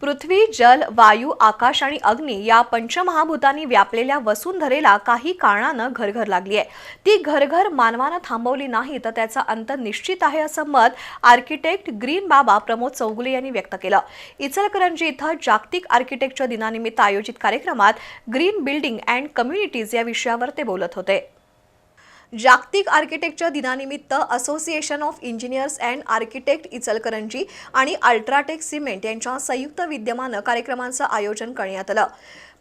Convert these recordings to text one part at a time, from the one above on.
पृथ्वी जल वायू आकाश आणि अग्नी या पंचमहाभूतांनी व्यापलेल्या वसुंधरेला काही कारणानं घरघर लागली आहे. ती घरघर मानवानं थांबवली नाही तर त्याचा अंत निश्चित आहे असं मत आर्किटेक्ट ग्रीन बाबा प्रमोद चौगुले यांनी व्यक्त केलं. इचलकरंजी इथं जागतिक आर्किटेक्चर दिनानिमित्त आयोजित कार्यक्रमात ग्रीन बिल्डिंग अँड कम्युनिटीज या विषयावर ते बोलत होते. जागतिक आर्किटेक्चर दिनानिमित्त association of engineers and architect Ichalkaranji आणि अल्ट्राटेक सिमेंट यांच्या संयुक्त विद्यमानं कार्यक्रमांचं आयोजन करण्यात आलं.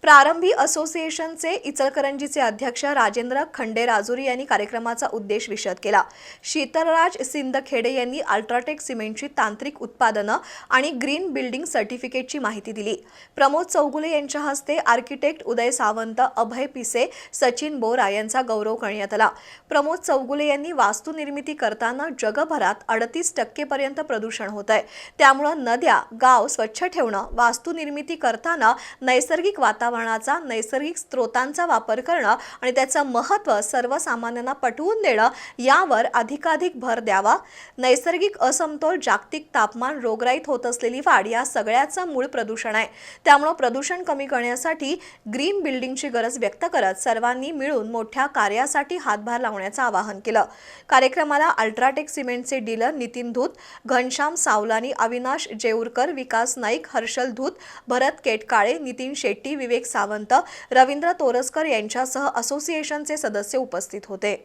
प्रारंभी असोसिएशनचे इचलकरंजीचे अध्यक्ष राजेंद्र खंडे राजुरी यांनी कार्यक्रमाचा उद्देश विशद केला. शीतलराज सिंदखेडे यांनी अल्ट्राटेक सिमेंटची तांत्रिक उत्पादनं आणि ग्रीन बिल्डिंग सर्टिफिकेटची माहिती दिली. प्रमोद चौगुले यांच्या हस्ते आर्किटेक्ट उदय सावंत अभय पिसे सचिन बोरा यांचा गौरव करण्यात आला. प्रमोद चौगुले यांनी वास्तुनिर्मिती करताना जगभरात अडतीस टक्केपर्यंत प्रदूषण होत आहे त्यामुळं नद्या गाव स्वच्छ ठेवणं वास्तुनिर्मिती करताना नैसर्गिक वातावरण वातावरणाचा नैसर्गिक स्रोतांचा वापर करणं आणि त्याचं महत्त्व सर्वसामान्यांना पटवून देणं यावर अधिकाधिक भर द्यावा. नैसर्गिक असमतोल जागतिक तापमान रोगराईत होत असलेली वाढ या सगळ्याचं मूळ प्रदूषण आहे. त्यामुळं प्रदूषण कमी करण्यासाठी ग्रीन बिल्डिंगची गरज व्यक्त करत सर्वांनी मिळून मोठ्या कार्यासाठी हातभार लावण्याचं आवाहन केलं. कार्यक्रमाला अल्ट्राटेक सिमेंटचे डीलर नितीन धूत घनश्याम सावलानी अविनाश जेऊरकर विकास नाईक हर्षल धूत भरत केटकाळे नितीन शेट्टी विवेक विवेक सावंत रवींद्र तोरसकर यांच्यासह असोसिएशनचे सदस्य उपस्थित होते.